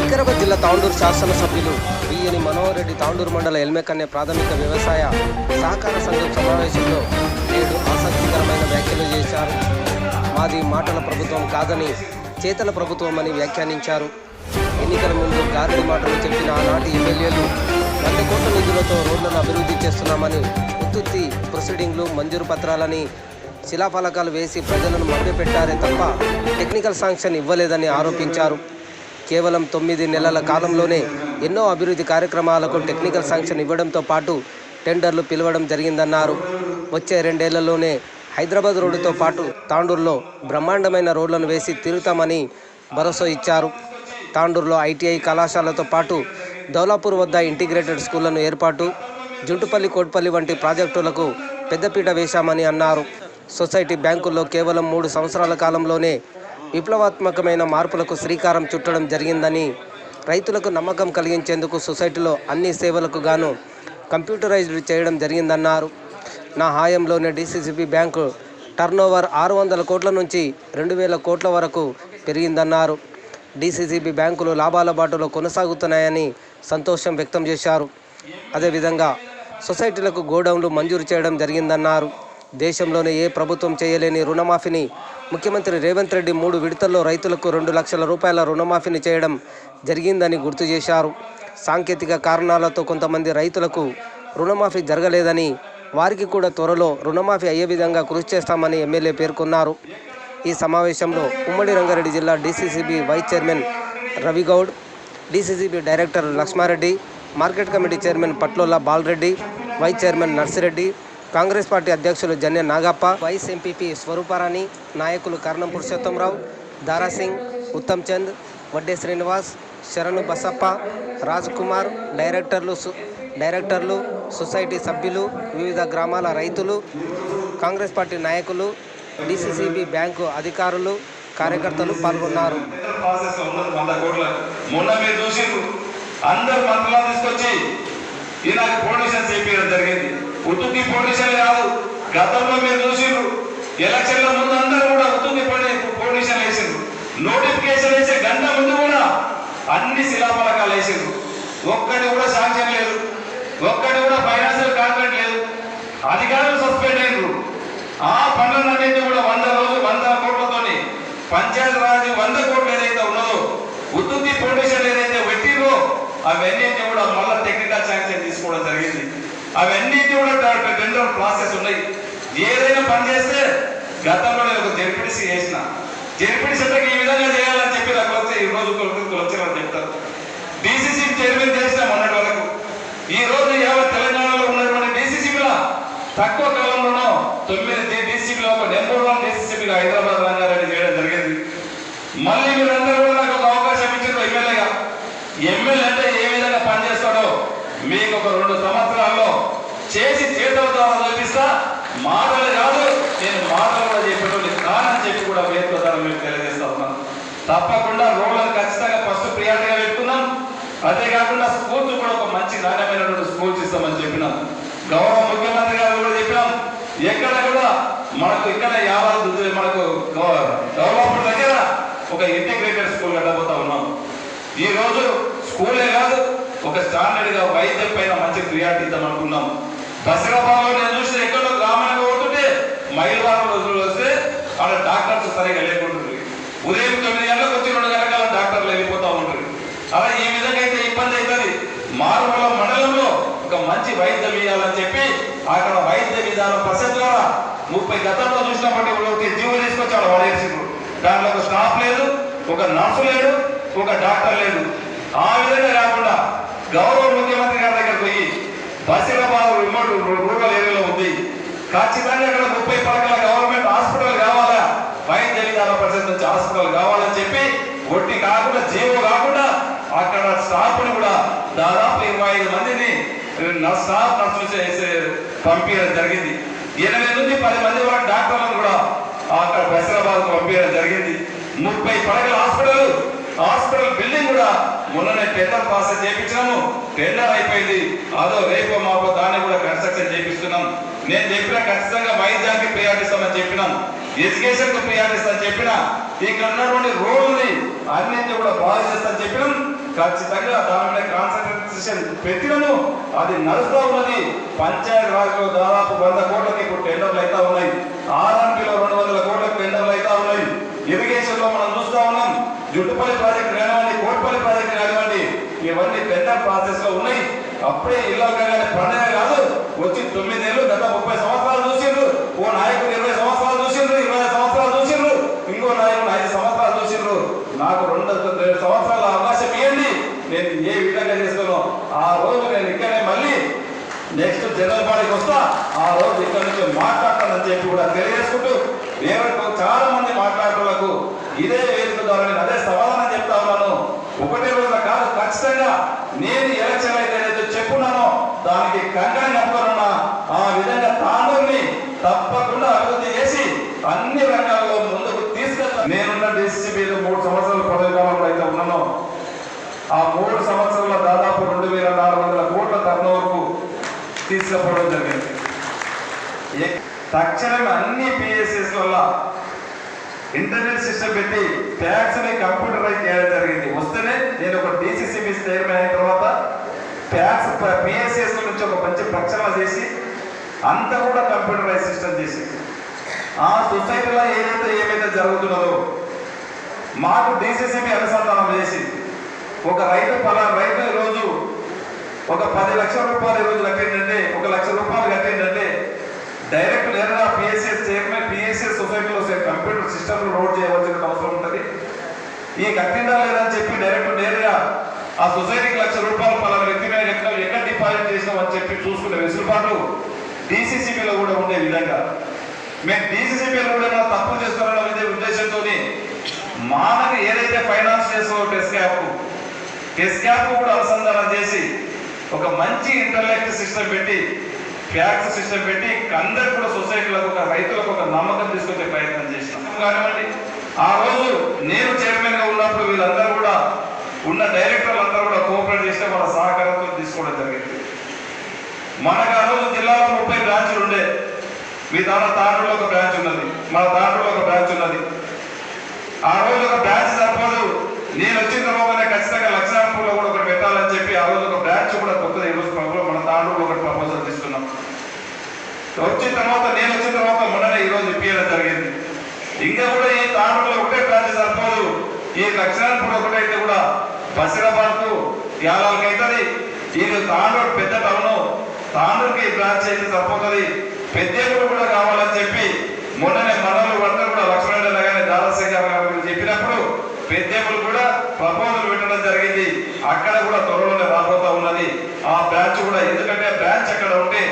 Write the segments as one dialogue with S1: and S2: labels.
S1: వికారాబాద్ జిల్లా తాండూరు శాసనసభ్యులు బియ్యని మనోహరెడ్డి తాండూరు మండల ఎల్మెకన్య ప్రాథమిక వ్యవసాయ సహకార సంఘం సమావేశంలో నేడు ఆసక్తికరమైన వ్యాఖ్యలు చేశారు. మాది మాటల ప్రభుత్వం కాదని చేతల ప్రభుత్వం అని వ్యాఖ్యానించారు. ఎన్నికల ముందు గారడి మాటలు చెప్పిన ఆనాటి ఎమ్మెల్యేలు వంద కోట్ల నిధులతో రోడ్లను అభివృద్ధి చేస్తున్నామని ఉత్తుత్తి ప్రొసీడింగ్లు మంజూరు పత్రాలని శిలాఫలకాలు వేసి ప్రజలను మభ్యపెట్టారే తప్ప టెక్నికల్ శాంక్షన్ ఇవ్వలేదని ఆరోపించారు. కేవలం తొమ్మిది నెలల కాలంలోనే ఎన్నో అభివృద్ధి కార్యక్రమాలకు టెక్నికల్ శాంక్షన్ ఇవ్వడంతో పాటు టెండర్లు పిలవడం జరిగిందన్నారు. వచ్చే రెండేళ్ళలోనే హైదరాబాద్ రోడ్డుతో పాటు తాండూరులో బ్రహ్మాండమైన రోడ్లను వేసి తిరుగుతామని భరోసా ఇచ్చారు. తాండూరులో ఐటీఐ కళాశాలతో పాటు దౌలాపూర్ వద్ద ఇంటిగ్రేటెడ్ స్కూళ్ళను ఏర్పాటు జుంటుపల్లి కోట్పల్లి వంటి ప్రాజెక్టులకు పెద్దపీట వేశామని అన్నారు. సొసైటీ బ్యాంకుల్లో కేవలం మూడు సంవత్సరాల కాలంలోనే విప్లవాత్మకమైన మార్పులకు శ్రీకారం చుట్టడం జరిగిందని రైతులకు నమ్మకం కలిగించేందుకు సొసైటీలో అన్ని సేవలకు గాను కంప్యూటరైజ్డ్ చేయడం జరిగిందన్నారు. నా హాయంలోనే డిసిసిబి బ్యాంకు టర్నోవర్ ఆరు వందల కోట్ల నుంచి రెండు వేల కోట్ల వరకు పెరిగిందన్నారు. డిసిసిబి బ్యాంకులు లాభాల బాటలో కొనసాగుతున్నాయని సంతోషం వ్యక్తం చేశారు. అదేవిధంగా సొసైటీలకు గోడౌన్లు మంజూరు చేయడం జరిగిందన్నారు. దేశంలోనే ఏ ప్రభుత్వం చేయలేని రుణమాఫీని ముఖ్యమంత్రి రేవంత్ రెడ్డి మూడు విడతల్లో రైతులకు రెండు లక్షల రూపాయల రుణమాఫీని చేయడం జరిగిందని గుర్తు చేశారు. సాంకేతిక కారణాలతో కొంతమంది రైతులకు రుణమాఫీ జరగలేదని వారికి కూడా త్వరలో రుణమాఫీ అయ్యే విధంగా కృషి చేస్తామని ఎమ్మెల్యే పేర్కొన్నారు. ఈ సమావేశంలో ఉమ్మడి రంగారెడ్డి జిల్లా DCCB vice chairman Ravigoud DCCB director Lakshmareddy market committee chairman Patlola Balareddy vice chairman Narsireddy Congress party అధ్యక్షులు జన్య నాగప్ప వైస్ ఎంపీపీ స్వరూపారాణి నాయకులు కర్ణం పురుషోత్తంరావు దారాసింగ్ ఉత్తమ్ చంద్ వడ్డే శ్రీనివాస్ శరణు బసప్ప రాజ్ కుమార్ డైరెక్టర్లు డైరెక్టర్లు సొసైటీ సభ్యులు వివిధ గ్రామాల రైతులు కాంగ్రెస్ పార్టీ నాయకులు డిసిసిబి బ్యాంకు అధికారులు కార్యకర్తలు పాల్గొన్నారు.
S2: ప్రాసెస్లో మొన్న మీరు చూసిండ్రు అందరు మంత్రులను తీసుకొచ్చి ఈయనకు పొలిటీషియన్ చేపించడం జరిగింది ఉత్తుకి పొలిటీషియన్ కాదు గతంలో మీరు చూసిండ్రు ఎలక్షన్ల ముందు అందరూ కూడా ఉత్తుకి పొలిటీషియన్ వేసిండ్రు నోటిఫికేషన్ వేసే గంట ముందు కూడా అన్ని శిలాఫలకాలు వేసిండ్రు ఒక్కటి కూడా శాంక్షన్ లేదు. ఒక్కటి కూడా ఫైనాన్షియల్ కాంట్రాక్ట్ లేదు. అధికారులు ఆ పనులన్నింటినీ కూడా వంద రోజులు వంద కోట్లతోని పంచాయత్ రాజ్ వంద కోట్లు ఏదైతే ఉన్నదో ఉత్తుత్తి ఫౌండేషన్ ఏదైతే పెట్టిందో అవన్నింటినీ కూడా మళ్ళీ టెక్నికల్ శాంక్షన్ తీసుకోవడం జరిగింది. అవన్నీ కూడా ట- టెండర్ ప్రాసెస్ ఉన్నాయి. ఏదైనా పని చేస్తే గతంలో నేను ఒక జెడ్పీటీసీ చేసిన. జెడ్పీటీసీ ఈ విధంగా చేయాలని చెప్పి నాకు వస్తే ఈ రోజు వచ్చారని చెప్తారు. డీసీసీ చైర్మన్ చేసిన మొన్నటి వరకు. ఈ రోజు యావత్ తెలంగాణ తక్కువ కాలంలోనూ తొమ్మిది డీసీబీలో ఒక నెంబర్ వన్ డీసీసీబీగా హైదరాబాద్ రంగారెడ్డి చేయడం జరిగింది. మళ్ళీ మీరందరూ కూడా నాకు ఒక అవకాశం ఇచ్చారు ఎమ్మెల్యేగా. ఎమ్మెల్యే అంటే ఏ విధంగా పనిచేస్తాడో మీకు ఒక రెండు సంవత్సరాల్లో చేసి చేతుల ద్వారా చూపిస్తా. మాటలు కాదు నేను మాటలు కూడా చెప్పేటోళ్ళు కానని చెప్పి కూడా వేదిక ద్వారా మీకు తెలియజేస్తా ఉన్నాను. తప్పకుండా రోడ్లను ఖచ్చితంగా ఫస్ట్ ప్రియారిటీగా పెట్టుకున్నాం అదే కాకుండా స్కూల్స్ కూడా ఒక మంచి నాణ్యమైనటువంటి స్కూల్స్ ఇస్తామని చెప్పినాను. గౌరవ ముఖ్యమంత్రి గారు కూడా చెప్పినాం ఎక్కడ కూడా మనకు ఇక్కడ యాభై మనకు గవర్నమెంట్ దగ్గర ఒక ఇంటిగ్రేటెడ్ స్కూల్ కట్టబోతా ఉన్నాం. ఈ రోజు స్కూలే కాదు ఒక స్టాండర్డ్గా వైద్యం పైన మంచి ప్రియారిటీ ఇద్దాం అనుకున్నాం దసరాబాలో నేను చూసిన ఎక్కడో గ్రామానికి పోతుంటే మైలవారం రోజులు వస్తే ఆడ డాక్టర్స్ సరిగా లేకుంటుంది. ఉదయం తొమ్మిది గంటలకు వచ్చి రెండు గంటల డాక్టర్లు వెళ్ళిపోతా ఉంటారు. అలా ఈ విధంగా అయితే ఇబ్బంది అవుతుంది. మారుమూల మండలంలో ఒక మంచి వైద్యం ఇవ్వాలని చెప్పి అక్కడ వైద్య విధానం పద్ధతి ముప్పై గతంలో చూసినప్పటి ఒక జీవో తీసుకొచ్చి అక్కడ దాంట్లో ఒక స్టాఫ్ లేదు ఒక నర్సు లేడు ఒక డాక్టర్ లేడు ఆ విధంగా కాకుండా గౌరవ ముఖ్యమంత్రి గారి దగ్గర పోయి బసిరాబాద్ రిమోట్ రూరల్ ఏరియాలో ఉంది. ఖచ్చితంగా అక్కడ ముప్పై పడకల గవర్నమెంట్ హాస్పిటల్ కావాలా? వైద్య విధాన పరిషత్ నుంచి హాస్పిటల్ కావాలని చెప్పి ఒట్టి కాకుండా జీవో కాకుండా అక్కడ స్టాఫ్ని కూడా దాదాపు ఇరవై ఐదు మందిని నర్స్ నర్సులు చేసే పంపించడం జరిగింది. ఎనిమిది నుంచి పది మంది కూడా డాక్టర్లను కూడా అక్కడ బసిరాబాద్ పంపించడం జరిగింది. ముప్పై పడగల హాస్పిటల్ హాస్పిటల్ బిల్డింగ్ కూడా మొన్ననే టెండర్ ప్రాసెస్ చేయించాము టెండర్ అయిపోయింది. అదో రేపు మాపో దాన్ని కూడా కన్స్ట్రక్షన్ చేపిస్తున్నాం నేను చెప్పిన ఖచ్చితంగా వైద్యానికి ప్రయాణిస్తామని చెప్పినాం. ఎడ్యుకేషన్కు ప్రియారిటిస్తామని చెప్పిన ఇక్కడ ఉన్నటువంటి రోడ్ని అన్నింటినీ కూడా బాగు చేస్తామని చెప్పినాం. ఖచ్చితంగా దాని మీద కాన్సన్ట్రేషన్ పెట్టినము అది నడుస్తూ ఉన్నది పంచాయతీ రాజ్లో దాదాపు వంద కోట్లకి ఇప్పుడు టెండర్లు అయితే ఉన్నాయి. ఆర్ఎంపీలో రెండు వందల కోట్లకు టెండర్లు అయితే ఉన్నాయి. ఇరిగేషన్లో మనం చూస్తా ఉన్నాం. జుట్టుపల్లి ప్రాజెక్ట్ కానివ్వండి కోట్పల్లి ప్రాజెక్ట్ కానివ్వండి ఇవన్నీ టెండర్ ప్రాసెస్లో ఉన్నాయి. అప్పుడే ఇల్లు కానీ పండుగ కాదు వచ్చి తొమ్మిది గత ముప్పై సంవత్సరాలు చూసిండ్రు. ఓ నాయకుడు ఇరవై సంవత్సరాలు చూసిండ్రు ఇరవై సంవత్సరాలు చూసిండ్రు. ఇంకో నాయకుడు ఐదు సంవత్సరాలు చూసిండ్రు. నాకు రెండు రెండు నేను ఏ విధంగా చేస్తానో ఆ రోజు నేను ఇక్కడే మళ్ళీ నెక్స్ట్ జనరల్ బాడీకి వస్తా ఆ రోజు ఇక్కడ నుంచి మాట్లాడతానని చెప్పి కూడా తెలియజేసుకుంటూ వేరొక చాలా మంది మాట్లాడేటోళ్ళకు ఇదే వేదిక ద్వారా నేను అదే సమాధానం చెప్తా ఉన్నాను. ఒకటే రోజున కాదు ఖచ్చితంగా నేను ఎలక్షన్ అయితే ఏదైతే చెప్పున్నానో దానికి కంకణం కట్టుకోనున్నా ఆ విధంగా తాండూరుని తప్పకుండా అభివృద్ధి చేసి అన్ని రంగాల్లో ముందుకు తీసుకెళ్తాను నేనున్న డిసిసిబిలో మూడు సంవత్సరాల పదవి కాలంలో అయితే ఉన్నానో. ఆ మూడు సంవత్సరాల దాదాపు రెండు వేల నాలుగు వందల కోట్ల టర్నోవర్కు తీసుకుపోవడం జరిగింది. ఏ- తక్షణమే అన్ని పిఎస్ఎస్ వల్ల ఇంటర్నెట్ సిస్టమ్ పెట్టి ట్యాక్స్ని కంప్యూటరైజ్ చేయడం జరిగింది. వస్తేనే నేను ఒక డిసిసిబి చైర్మన్ అయిన తర్వాత ట్యాక్స్ పిఎస్ఎస్ నుంచి ఒక మంచి ప్రక్షాళన చేసి అంతా కూడా కంప్యూటరైజ్ సిస్టమ్ చేసి ఆ సొసైటీలో ఏదైతే ఏమైతే జరుగుతున్నదో మాకు డిసిసిబి అనుసంధానం చేసింది ఒక రైతు పలా రైతు రోజు ఒక పది లక్షల రూపాయలు ఈరోజు కట్టిందంటే ఒక లక్ష రూపాయలు కట్టిందంటే డైరెక్ట్ నేరుగా పిఎస్ఎస్ చైర్మన్ పిఎస్ఎస్ సొసైటీలో కంప్యూటర్ సిస్టమ్ లోడ్ చేయవలసిన అవసరం ఉంటుంది. ఈ కట్టిందా లేదని చెప్పి డైరెక్ట్ నేరుగా ఆ సొసైటీకి లక్ష రూపాయలు పలానా వ్యక్తి మీద ఎక్కడ ఎక్కడ డిపాజిట్ చేసినాం అని చెప్పి చూసుకునే వెసులుబాటు డిసిసిబిలో కూడా ఉండే విధంగా. మేము డిసిసిబిలో కూడా ఏమైనా తప్పు చేస్తున్నారన్న ఇదే ఉద్దేశంతో మానకు ఏదైతే ఫైనాన్స్ చేస్తామో టెస్ట్ యాప్ టెస్ట్ కూడా అనుసంధానం చేసి ఒక మంచి ఇంటర్నెట్ సిస్టమ్ పెట్టి ఫ్యాక్స్ సిస్టమ్ పెట్టి అందరికి కూడా సొసైటీలకు ఒక రైతులకు ఒక నమ్మకం తీసుకొచ్చే ప్రయత్నం చేసినాం. కానివ్వండి. ఆ రోజు నేను చైర్మన్గా ఉన్నప్పుడు వీళ్ళందరూ కూడా ఉన్న డైరెక్టర్లు అందరూ కూడా కోఆపరేట్ చేస్తే వాళ్ళ సహకారంతో తీసుకోవడం జరిగింది. మనకు ఆ రోజు జిల్లాలో ముప్పై బ్రాంచ్లు ఉండే. మీ దాంట్లో తాండ్రులో ఒక బ్రాంచ్ ఉన్నది. మన దాంట్లో ఒక బ్రాంచ్ ఉన్నది. ఆ రోజు ఒక బ్రాంచ్ తప్పదు నేను వచ్చిన తర్వాత ఖచ్చితంగా లక్షణాపూర్లో కూడా ఒకటి పెట్టాలని చెప్పి ఆ రోజు ఒక బ్రాంచ్ కూడా కొత్తది. ఈ రోజు మన తాండూరులో ఒకటి ప్రపోజల్ తీసుకున్నాం. వచ్చిన తర్వాత నేను వచ్చిన తర్వాత మొన్ననే ఈ రోజు ఇప్పించడం జరిగింది. ఇంకా కూడా ఈ తాండూరులో ఒకటే బ్రాంచ్ సరిపోదు. ఈ లక్షణాపూర్ ఒకటైతే కూడా బసిరాబాద్కు యాలాలకి అవుతుంది. ఇది తాండూరు పెద్ద టౌన్. తాండూరుకి ఈ బ్రాంచ్ అయితే సరిపోతుంది. పెద్దేపుడు కూడా కావాలని చెప్పి మొన్ననే మనలు అందరూ కూడా లక్ష్మణ గారి గారు చెప్పినప్పుడు పెద్దేపులు కూడా ప్రపోజల్ అక్కడ కూడా త్వరలోనే రాబోతా ఉన్నది. ఆ బ్రాంచ్ కూడా ఎందుకంటే బ్రాంచ్ అక్కడ ఉంటే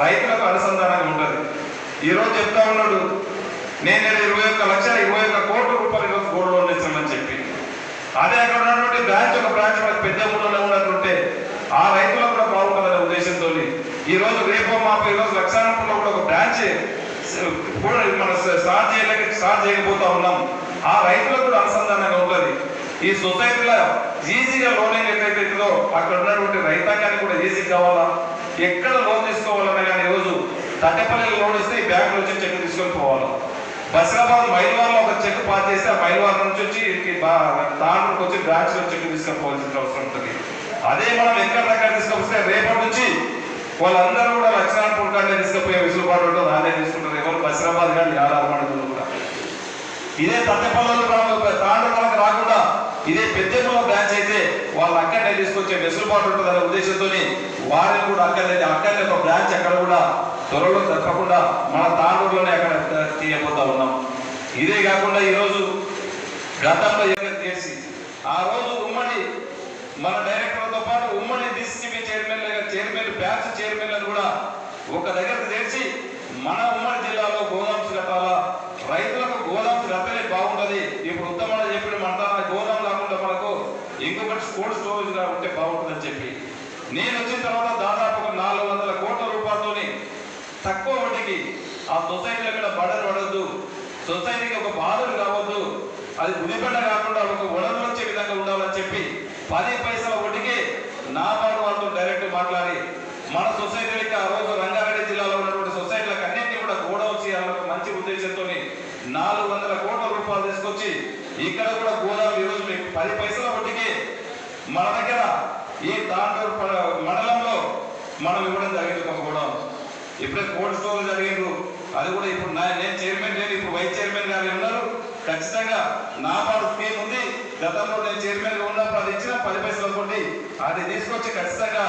S2: రైతులకు అనుసంధానంగా ఉంటుంది. ఈరోజు చెప్తా ఉన్నాడు నేను ఇరవై ఒక్క లక్షల ఇరవై ఒక్క కోట్ల రూపాయలు ఈరోజు గోల్డ్ లోన్ ఇస్తామని చెప్పి. అదే అక్కడ ఉన్నటువంటి బ్రాంచ్ ఒక బ్రాంచ్ మనకు పెద్ద ఊళ్ళో ఉన్నట్టుంటే ఆ రైతులకు కూడా బాగుంటుందనే ఉద్దేశంతో ఈ రోజు రేపో మాకు ఈరోజు లక్షానంలో కూడా ఒక బ్రాంచ్ కూడా మనం స్టార్ట్ చేయలేక స్టార్ట్ చేయకపోతా ఉన్నాం. ఆ రైతులకు కూడా అనుసంధానంగా ఉంటుంది. ఈ సొసైటీలో ఈజీగా లోన్ ఏదైతే అవుతుందో అక్కడ ఉన్నటువంటి రైతాంగానికి కూడా ఈజీ కావాలా? ఎక్కడ లోన్ తీసుకోవాలన్నా కానీ ఈరోజు తట్టపల్లిలో లోన్ ఇస్తే ఈ బ్యాంక్ నుంచి చెక్ తీసుకొని పోవాలా? బసిరాబాద్ మైల్వార్లో ఒక చెక్ పాస్ చేస్తే ఆ మైల్వార్ నుంచి వచ్చి దాంట్లోకి వచ్చి బ్రాంచ్లో చెక్ తీసుకుపోవాల్సిన అవసరం ఉంటుంది. అదే మనం ఎక్కడ దగ్గర తీసుకొస్తే రేపటి నుంచి వాళ్ళందరూ కూడా లక్షణాలు కానీ తీసుకుపోయే విసులుబాటు ఉంటుంది అదే తీసుకుంటారు. ఎవరు బసరాబాద్ కానీ యాదారపడుతుంది కూడా ఇదే తట్టపల్లలో ఇదే బ్రాంచ్ అయితే వాళ్ళు అక్కడనే తీసుకొచ్చే వెసులుబాటు ఉంటుంది అనే ఉద్దేశంతో వారిని కూడా అక్కడనే అక్కడనే ఒక బ్రాంచ్ అక్కడ కూడా త్వరలో తప్పకుండా మన తాండూరులోనే అక్కడ తీయబోతా ఉన్నాం. ఇదే కాకుండా ఈరోజు గతంలో ఏదైనా చేసి ఆ రోజు ఉమ్మడి మన డైరెక్టర్లతో పాటు ఉమ్మడి డిసిసిబి చైర్మన్ చైర్మన్ బ్రాంచ్ చైర్మన్లను కూడా ఒక దగ్గర చేర్చి మన ఉమ్మడి జిల్లాలో గోదామ్స్ కట్టాలా రైతులకు గోదామ్స్ కట్టలే బాగుంటది ఇప్పుడు ఉత్తమంలో చెప్పిన మంట గోదాం కాకుండా మనకు ఇంకొకటి కోల్డ్ స్టోరేజ్గా ఉంటే బాగుంటుందని చెప్పి నేను వచ్చిన తర్వాత దాదాపు ఒక నాలుగు వందల కోట్ల రూపాయలతోని తక్కువ వడ్డీకి ఆ సొసైటీలో కూడా బడలు పడద్దు. సొసైటీకి ఒక బాధలు కావద్దు అది గుడిపెట్ట కాకుండా ఒక వనరులు వచ్చే విధంగా ఉండాలని చెప్పి పది పైసలు వడ్డీకి నాబార్డు వాళ్ళతో డైరెక్ట్ మాట్లాడి మన సొసైటీలకి ఆ రోజు రంగారెడ్డి జిల్లాలో ఉన్నటువంటి సొసైటీలకు అన్నింటినీ కూడా గోడౌన్ చేయాలని మంచి ఉద్దేశంతో నాలుగు వందల కోట్ల రూపాయలు తీసుకొచ్చి ఇక్కడ కూడా గోదావరి ఈరోజు మీకు పది పైసల వడ్డీకి మన దగ్గర ఈ తాండూరు ప- మండలంలో మనం ఇవ్వడం జరిగింది ఒక గోడౌన్ ఇప్పుడే కోల్డ్ స్టోర్ జరిగిండ్రు. అది కూడా ఇప్పుడు నా- నేను చైర్మన్ లేని ఇప్పుడు వైస్ చైర్మన్ గారు ఉన్నారు. ఖచ్చితంగా నా పాటు స్కీమ్ ఉంది. గతంలో నేను చైర్మన్గా ఉన్నప్పుడు అది ఇచ్చిన పది పైసలు అనుకోండి. అది తీసుకొచ్చి ఖచ్చితంగా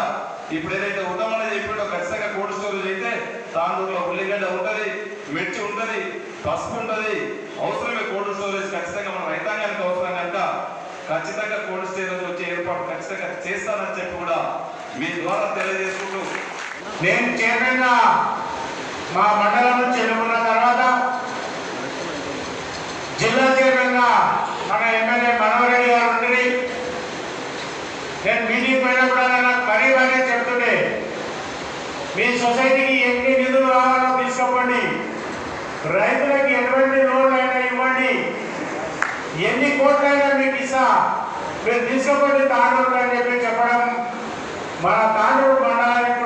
S2: ఇప్పుడు ఏదైతే ఉత్తమని చెప్పిండో ఖచ్చితంగా కోల్డ్ స్టోరేజ్ అయితే తాండూరులో ఉల్లిగడ్డ ఉంటుంది మిర్చి ఉంటుంది పసుపు ఉంటుంది. అవసరమే కోల్డ్ స్టోరేజ్ ఖచ్చితంగా మన రైతాంగానికి అవసరం కనుక ఖచ్చితంగా కోల్డ్ స్టోరేజ్ వచ్చే ఏర్పాటు ఖచ్చితంగా చేస్తానని చెప్పి కూడా మీ ద్వారా తెలియజేసుకుంటూ
S3: నేను చైర్మన్గా మా మండలం నుంచి ఎన్నుకున్న తర్వాత జిల్లా చైర్మన్గా మన ఎమ్మెల్యే మనోహరెడ్డి గారు ఉండి నేను మీటింగ్ పోయినా కూడా నాకు మరీ మరీ చెప్తుండే మీ సొసైటీకి ఎన్ని నిధులు రావాలో తీసుకోండి రైతులకు ఎటువంటి లోన్లు అయినా ఇవ్వండి ఎన్ని కోట్లైనా మీకు ఇస్తా మీరు తీసుకోండి తాండూరు అని చెప్పి చెప్పడం మా తాండూరు మండలానికి